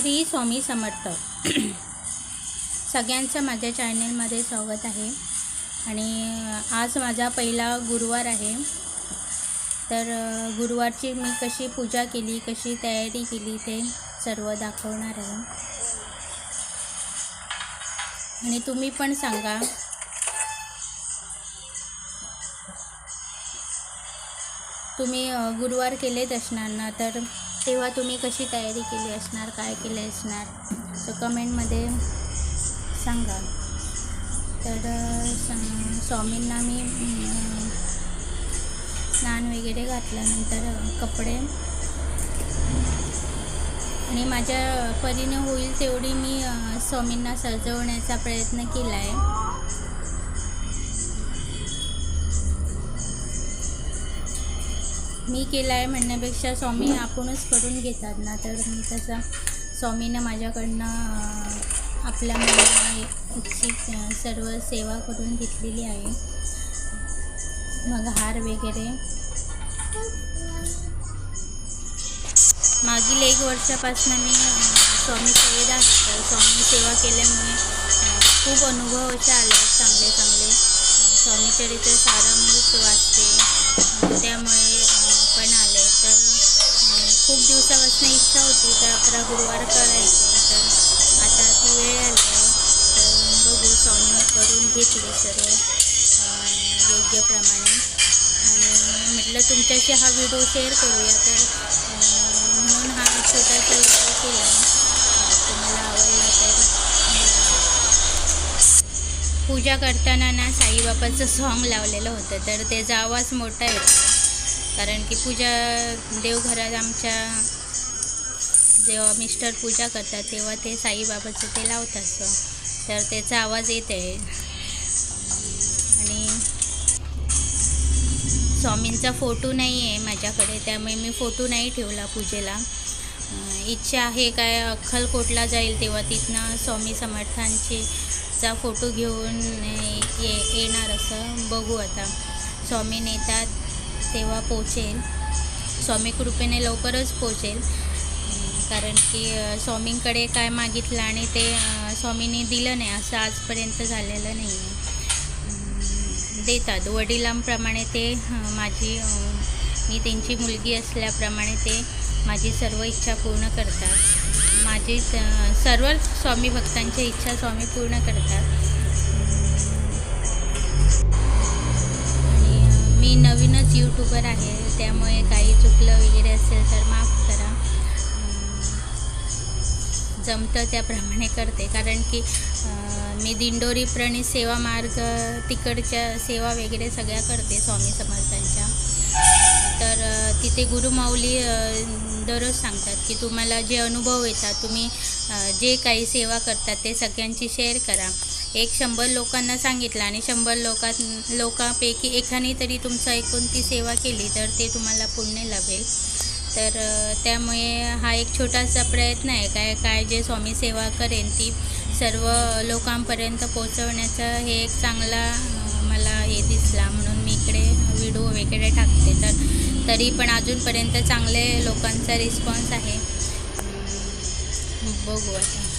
श्री स्वामी समर्थ. सगळ्यांचं माझ्या चॅनलमध्ये स्वागत आहे. आणि आज माझा पहिला गुरुवार आहे. तर गुरुवारची मी कशी पूजा केली कशी तयारी केली ते सर्व दाखवणार आहे. आणि तुम्ही पण सांगा. तुम्ही गुरुवार केलेत असणार ना तर तेव्हा तुम्ही कशी तयारी केली असणार काय केले असणार? तर कमेंटमध्ये सांगा. तर स- स्वामींना मी स्नान वगैरे घातल्यानंतर कपडे आणि माझ्या परीने होईल तेवढी मी स्वामींना सजवण्याचा प्रयत्न केला आहे मी केला आहे म्हणण्यापेक्षा स्वामी आपणच करून घेतात ना तर मी तसं स्वामीनं माझ्याकडनं आपल्या मुलाची सर्व सेवा करून घेतलेली आहे. मग हार वगैरे. मागील एक वर्षापासून मी स्वामी सेवेत आहे तर स्वामी सेवा केल्यामुळे खूप अनुभव असे आले आहेत चांगले चांगले. अं, स्वामी चरित्र गुरुवार करायचे. तर आता ती वेळ आली आहे. तर बघू स्वामी करून घेतली सर्व योग्य प्रमाणे. आणि म्हटलं तुमच्याशी हा व्हिडिओ शेअर करूया तर म्हणून हा छोटासा व्हिडिओ केला तुम्हाला आवडला तर पूजा करताना ना साईबाबाचं सॉन्ग लावलेलं होतं तर त्याचा आवाज मोठा येतो कारण की पूजा देवघरात आमच्या जेव्हा मिस्टर पूजा करतात तेव्हा ते साईबाबाचं ते लावतात song. तर त्याचा आवाज येत आहे. आणि स्वामींचा फोटो नाही आहे माझ्याकडे त्यामुळे मी फोटो नाही ठेवला पूजेला. इच्छा आहे काय अक्कलकोटला जाईल तेव्हा तिथनं स्वामी समर्थांची चा फोटो घेऊन ये येणार असं बघू आता. स्वामी नेतात तेव्हा पोचेल. स्वामी कृपेने लवकरच पोचेल. कारण की स्वामींकडे काय मागितलं आणि ते स्वामींनी दिलं नाही असं आजपर्यंत झालेलं नाही आहे. देतात. वडिलांप्रमाणे ते माझी मी त्यांची मुलगी असल्याप्रमाणे ते माझी सर्व इच्छा पूर्ण करतात. माझी सर्व स्वामी भक्तांची इच्छा स्वामी पूर्ण करतात. आणि मी नवीनच यूट्यूबर आहे त्यामुळे काही चुकलं वगैरे असेल तर माफ जमतं त्याप्रमाणे करते. कारण की मी दिंडोरी प्रणित सेवा मार्ग तिकडच्या सेवा वगैरे सगळ्या करते स्वामी समर्थांच्या. तर तिथे गुरुमाऊली दररोज सांगतात की तुम्हाला जे अनुभव येतात तुम्ही जे काही सेवा करतात ते सगळ्यांची शेअर करा. एक शंभर लोकांना सांगितलं आणि शंभर लोकां लोकांपैकी एकाने तरी तुमचं ऐकून ती सेवा केली तर ते तुम्हाला पुण्य लाभेल. तर त्यामुळे हा एक छोटासा प्रयत्न आहे. काय काय जे स्वामी सेवा करेन ती सर्व लोकांपर्यंत पोचवण्याचा हे एक चांगला मला हे दिसला. म्हणून मी इकडे व्हिडिओ वगैरे टाकते. तर तरी पण अजूनपर्यंत चांगले लोकांचा रिस्पॉन्स आहे. बघू आता.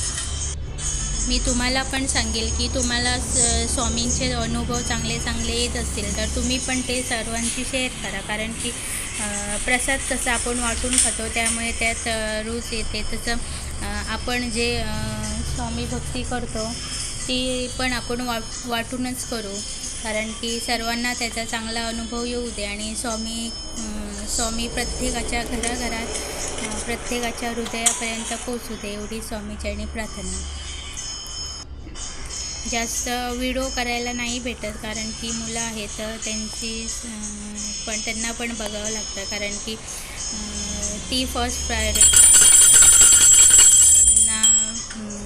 मी तुम्हाला पण सांगेल की तुम्हाला स स्वामींचे अनुभव चांगले चांगले येत असतील. तर तुम्ही पण ते सर्वांशी शेअर करा. कारण की प्रसाद कसं आपण वाटून खातो त्यामुळे त्यात अं, रूच येते. तसं आपण जे स्वामी भक्ती करतो ती पण आपण वा वाटूनच करू. कारण की सर्वांना त्याचा चांगला अनुभव येऊ दे. आणि स्वामी स्वामी प्रत्येकाच्या घराघरात प्रत्येकाच्या हृदयापर्यंत पोचू दे एवढी स्वामीचरणी प्रार्थना. जास्त व्हिडिओ करायला नाही भेटत कारण की मुलं आहेत तर त्यांची पण त्यांना पण बघावं लागतं कारण की ती फर्स्ट प्रायोरिटी त्यांना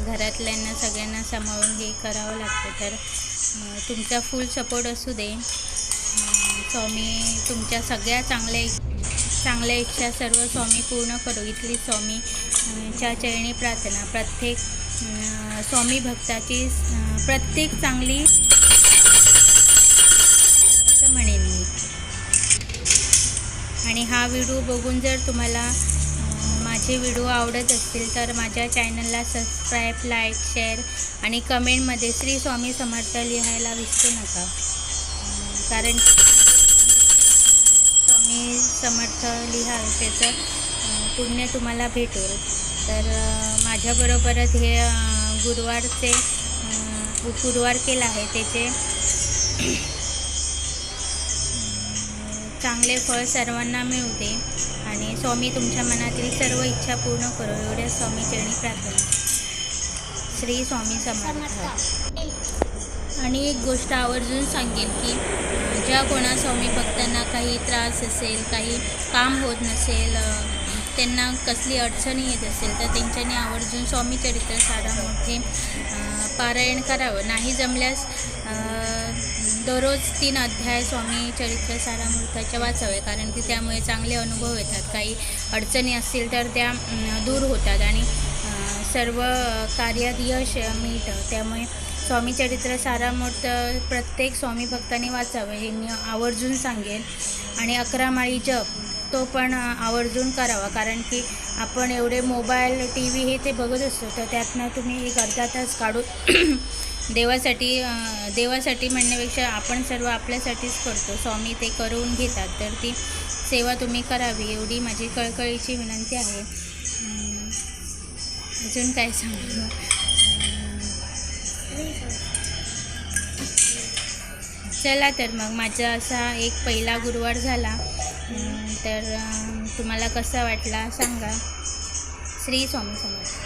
घरातल्यांना सगळ्यांना सांभाळून हे करावं लागतं. तर तुमचा फुल सपोर्ट असू दे. स्वामी तुमच्या सगळ्या चांगल्या चांगल्या इच्छा सर्व स्वामी पूर्ण करू. इथली स्वामी च्या चरणी प्रार्थना. प्रत्येक स्वामी भक्ताची प्रत्येक चांगली असं म्हणेन मी. आणि हा व्हिडिओ बघून जर तुम्हाला माझे व्हिडिओ आवडत असतील तर माझ्या चॅनलला सबस्क्राईब लाईक शेअर आणि कमेंटमध्ये श्री स्वामी समर्थ लिहायला विसरू नका. कारण स्वामी समर्थ लिहा त्याचं पुण्य तुम्हाला भेटेल. तर माझ्या माझ्याबरोबरच हे गुरुवारचे गुरुवार केला आहे त्याचे. चांगले फळ सर्वांना मिळू दे आणि स्वामी तुमच्या मनातील सर्व इच्छा पूर्ण करो एवढ्या स्वामी चरणी प्रार्थना. श्री स्वामी समर्थ. आणि एक गोष्ट आवर्जून सांगेन की ज्या कोणा स्वामी भक्तांना काही त्रास असेल काही काम होत नसेल त्यांना कसली अडचणी येत असेल तर त्यांच्यानी आवर्जून स्वामी चरित्र पारायण करावं. नाही जमल्यास दररोज तीन अध्याय स्वामी चरित्र सारामृताच्या वाचावे कारण की त्यामुळे चांगले अनुभव येतात. काही अडचणी असतील तर त्या दूर होतात आणि सर्व कार्यात यश मिळतं. त्यामुळे स्वामी चरित्र सारामूर्त प्रत्येक स्वामी भक्ताने वाचावं हे मी आवर्जून सांगेन. आणि अकरा माळी जप तो पण आवर्जून करावा. कारण की आपण एवढे मोबाईल टी व्ही हे ते बघत असतो तर त्यातनं तुम्ही एक अर्धा तास काढून देवासाठी देवासाठी म्हणण्यापेक्षा आपण सर्व आपल्यासाठीच करतो. स्वामी ते करून घेतात तर ती सेवा तुम्ही करावी एवढी माझी कळकळीची विनंती आहे. अजून काय सांगू चला तर मग माझा असा एक पहिला गुरुवार झाला. तर तुम्हाला कसा वाटला सांगा. श्री स्वामी समर्थ.